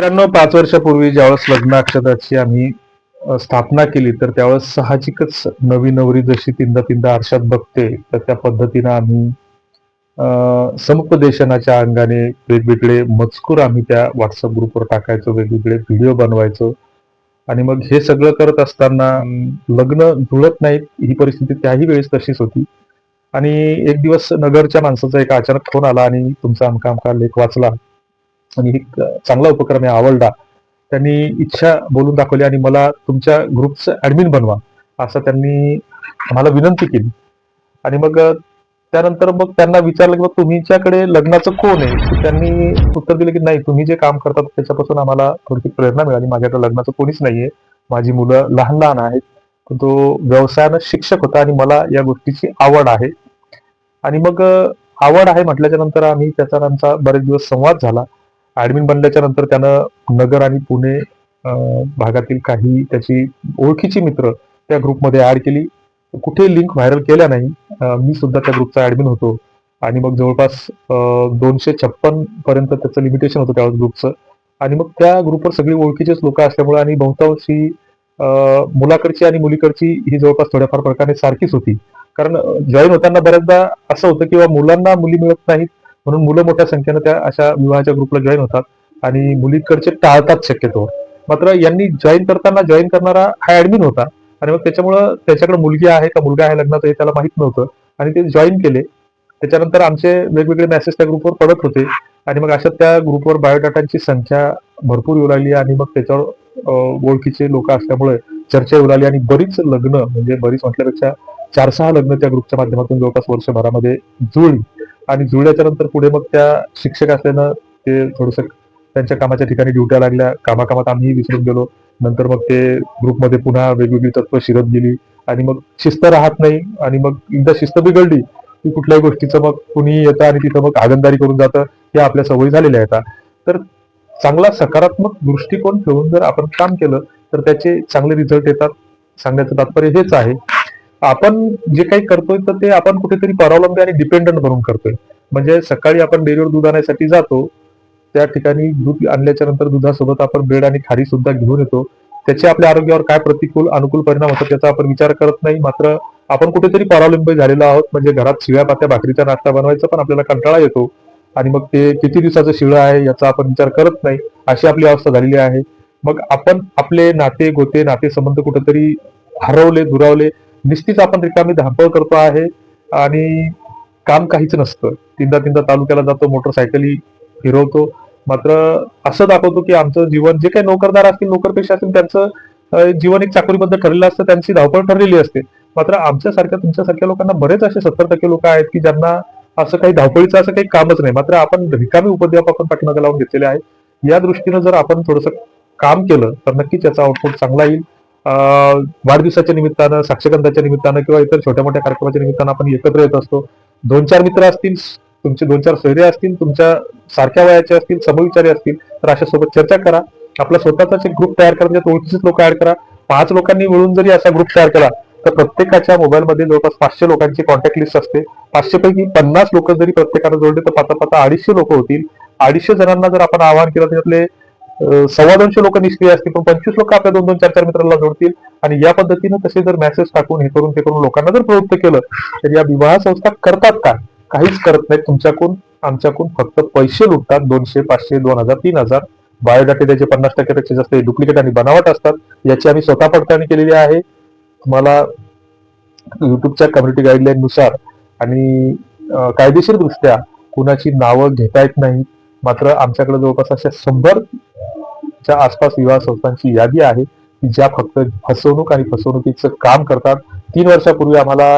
मित्रांनो पाच वर्षापूर्वी ज्यावेळेस लग्न अक्षताची आम्ही स्थापना केली तर त्यावेळेस साहजिकच नवी नवरी जशी तीनदा तीनदा आरशात बघते तर त्या पद्धतीनं आम्ही अ, समुपदेशनाच्या अंगाने वेगवेगळे मजकूर आम्ही त्या व्हॉट्सअप ग्रुपवर टाकायचो वेगवेगळे व्हिडिओ बनवायचो. आणि मग हे सगळं करत असताना लग्न जुळत नाहीत ही परिस्थिती त्याही वेळेस तशीच होती. आणि एक दिवस नगरच्या माणसाचा एक अचानक फोन आला आणि तुमचा अमका अमका लेख वाचला. आणि एक चांगला उपक्रम आहे आवडला. त्यांनी इच्छा बोलून दाखवली आणि मला तुमच्या ग्रुपचं ऍडमिन बनवा असं त्यांनी मला विनंती केली. आणि मग त्यानंतर मग त्यांना विचारलं की मग तुमच्याकडे लग्नाचं कोण आहे? त्यांनी उत्तर दिलं की नाही तुम्ही जे काम करतात त्याच्यापासून आम्हाला थोडीशी प्रेरणा मिळाली. माझ्याकडे लग्नाचं कोणीच नाहीये. माझी मुलं लहान लहान आहेत. पण तो व्यवसायानं शिक्षक होता आणि मला या गोष्टीची आवड आहे. आणि मग आवड आहे म्हटल्याच्या नंतर आम्ही त्याचा आमचा बरेच दिवस संवाद झाला. ऍडमिन बनल्याच्या नंतर त्यानं नगर आणि पुणे भागातील काही त्याची ओळखीची मित्र त्या ग्रुपमध्ये ऍड केली. कुठे लिंक व्हायरल केल्या नाही मी सुद्धा त्या ग्रुपचा ऍडमिन होतो. आणि मग जवळपास दोनशे छप्पन पर्यंत त्याचं लिमिटेशन होतं त्यावेळेस ग्रुपचं. आणि मग त्या ग्रुपवर सगळी ओळखीचेच लोक असल्यामुळे आणि बहुतांशी मुलाकडची आणि मुलीकडची ही जवळपास थोड्याफार प्रकारे सारखीच होती. कारण जॉईन होताना बऱ्याचदा असं होतं किंवा मुलांना मुली मिळत नाहीत म्हणून मुलं मोठ्या संख्येनं त्या अशा विवाहाच्या ग्रुपला जॉईन होतात आणि मुलीकडचे टाळतात शक्यतो. मात्र यांनी जॉईन करताना जॉईन करणारा हा ऍडमिन होता आणि मग त्याच्यामुळं त्याच्याकडे मुलगी आहे का मुलगा आहे लग्नाचं हे त्याला माहीत नव्हतं आणि ते जॉईन केले. त्याच्यानंतर आमचे वेगवेगळे मेसेज त्या ग्रुपवर पडत होते आणि मग अशा त्या ग्रुपवर बायोडाटांची संख्या भरपूर येऊ लागली आणि मग त्याच्यावर ओळखीचे लोक असल्यामुळे चर्चा येऊ लागली आणि बरीच लग्न म्हणजे बरीच म्हटल्यापेक्षा चार सहा लग्न त्या ग्रुपच्या माध्यमातून जवळपास वर्षभरामध्ये जुळली. आणि जुळल्याच्या नंतर पुढे मग त्या शिक्षक असल्यानं ते थोडस त्यांच्या कामाच्या ठिकाणी ड्युट्या लागल्या. कामाकामात आम्ही विसरून गेलो. नंतर मग ते ग्रुपमध्ये पुन्हा वेगवेगळी तत्व शिरत गेली. आणि मग शिस्त राहत नाही. आणि मग एकदा शिस्त बिघडली की कुठल्याही गोष्टीचं मग कुणी येतं आणि तिथं मग आगंदारी करून जातं. हे आपल्या सवयी झालेल्या आहेत. तर चांगला सकारात्मक दृष्टिकोन ठेवून जर आपण काम केलं तर त्याचे चांगले रिझल्ट येतात. सांगण्याचं तात्पर्य हेच आहे. आपण जे काही करतोय तर ते आपण कुठेतरी परावलंबी आणि डिपेंडंट बनून करतोय. म्हणजे सकाळी आपण डेअरीवर दूध आणण्यासाठी जातो त्या ठिकाणी दूध आणल्याच्या नंतर दुधासोबत आपण ब्रेड आणि खारी सुद्धा घेऊन येतो. त्याचे आपल्या आरोग्यावर काय प्रतिकूल अनुकूल परिणाम होतात त्याचा आपण विचार करत नाही. मात्र आपण कुठेतरी परावलंबी झालेलो आहोत. म्हणजे घरात शिव्या पात्या भाकरीचा नाश्ता बनवायचा पण आपल्याला कंटाळा येतो. आणि मग ते किती दिवसाचं शिळं आहे याचा आपण विचार करत नाही. अशी आपली अवस्था झालेली आहे. मग आपण आपले नाते गोते नाते संबंध कुठेतरी हरवले दुरावले निश्चित आपण रिकामी धापळ करतो आहे आणि काम काहीच नसतं. तीनदा तीनदा तालुक्याला जातो मोटरसायकली फिरवतो. मात्र असं दाखवतो की आमचं जीवन जे काही नोकरदार असतील नोकरपेक्षा असतील त्यांचं जीवन एक चाकरीबद्ध ठरलेलं असतं त्यांची धावपळ ठरलेली असते. मात्र आमच्यासारख्या तुमच्यासारख्या लोकांना बरेच असे सत्तर टक्के लोक आहेत की ज्यांना असं काही धावपळीचं असं काही कामच नाही. मात्र आपण रिकामी उपद्व्याप आपण पाठीमागे लावून घेतलेले आहे. या दृष्टीनं जर आपण थोडंसं काम केलं तर नक्कीच याचा आउटपुट चांगला येईल. वाढदिवसाच्या निमित्तानं साक्षगंधाच्या निमित्तानं किंवा इतर छोट्या मोठ्या कार्यक्रमाच्या निमित्तानं आपण एकत्र येत असतो. दोन चार मित्र असतील तुमचे दोन चार सोयरे असतील तुमच्या सारख्या वयाचे असतील समविचारी असतील तर अशा सोबत चर्चा करा. आपला स्वतःचाच एक ग्रुप तयार करा म्हणजे ओळखीचेच लोक ऍड करा. पाच लोकांनी मिळून जरी असा ग्रुप तयार केला तर प्रत्येकाच्या मोबाईलमध्ये जवळपास पाचशे लोकांची कॉन्टॅक्ट लिस्ट असते. पाचशे पैकी पन्नास लोक जरी प्रत्येकाला जोडले तर पाता पाता अडीचशे लोक होतील. अडीचशे जणांना जर आपण आवाहन केलं तर सव्वा दोनशे लोक निष्क्रिय असतील पण पंचवीस लोक आपल्या दोन दोन चार चार मित्रांना जोडतील. आणि या पद्धतीनं तसे जर मेसेज टाकून हे करून ते करून लोकांना जर प्रवृत्त केलं तर या विवाह संस्था करतात का? काहीच करत नाहीत तुमच्याकडून. आमच्याकडून फक्त पैसे लुटतात. दोनशे पाचशे दोन हजार तीन हजार. बायोडाटे त्याचे पन्नास टक्क्यापेक्षा जास्त डुप्लिकेट आणि बनावट असतात. याची आम्ही स्वतः पडताळणी केलेली आहे. तुम्हाला युट्यूबच्या कम्युनिटी गाईडलाईन नुसार आणि कायदेशीर दृष्ट्या कुणाची नावं घेता येत नाही मात्र आमच्याकडे जवळपास अशा शंभर च्या आसपास विवाह संस्थांची यादी आहे की ज्या फक्त फसवणूक आणि फसवणुकीचं काम करतात. तीन वर्षापूर्वी आम्हाला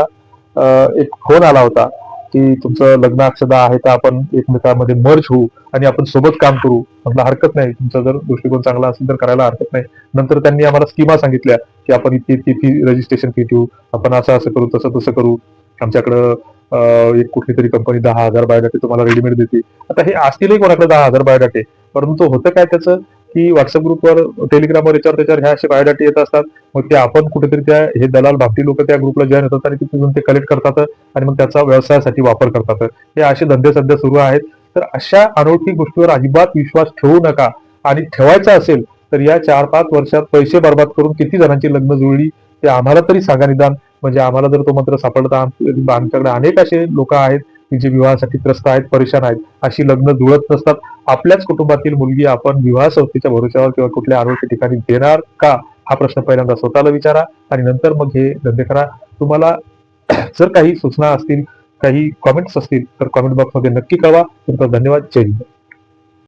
एक फोन आला होता की तुमचं लग्न अक्षदा आहे तर आपण एकमेकांमध्ये मर्ज होऊ आणि आपण सोबत काम करू. म्हटलं हरकत नाही. तुमचा जर दृष्टिकोन चांगला असेल तर करायला हरकत नाही. नंतर त्यांनी आम्हाला स्कीमा सांगितल्या की आपण इतकी इतकी फी रजिस्ट्रेशन फी ठेवू. आपण असं असं करू तसं तसं करू. आमच्याकडं एक कुठली तरी कंपनी दहा हजार बायोडाटे तुम्हाला रेडीमेड देते. आता हे असतीलही कोणाकडे दहा हजार बायोडाटे परंतु होतं काय त्याचं? की व्हॉट्सअप ग्रुपवर टेलिग्रामवर याच्यावर त्याच्यावर ह्या असे बायोडाटा येत असतात. मग ते आपण कुठेतरी त्या हे दलाल भापटी लोक त्या ग्रुपला जॉईन होतात आणि तिथून ते कलेक्ट करतात आणि मग त्याचा व्यवसायासाठी वापर करतात. हे असे धंदे सध्या सुरू आहेत. तर अशा अनोळखी गोष्टीवर अजिबात विश्वास ठेवू नका आणि ठेवायचा असेल तर या चार पाच वर्षात पैसे बर्बाद करून किती जणांची लग्न जुळली ते आम्हाला तरी सांगा निदान. म्हणजे आम्हाला जर तो मंत्र सापडला तर आमच्याकडे अनेक असे लोक आहेत. की जे विवाहासाठी त्रस्त आहेत परेशान आहेत अशी लग्न जुळत नसतात. आपल्याच कुटुंबातील मुलगी आपण विवाह संस्थेच्या भरोश्यावर किंवा कुठल्या आरोग्य ठिकाणी देणार का? हा प्रश्न पहिल्यांदा स्वतःला विचारा आणि नंतर मग हे धंदे करा. तुम्हाला जर काही सूचना असतील काही कॉमेंट्स असतील तर कॉमेंट बॉक्समध्ये नक्की कळवा. तुमचा धन्यवाद. जय हिंद.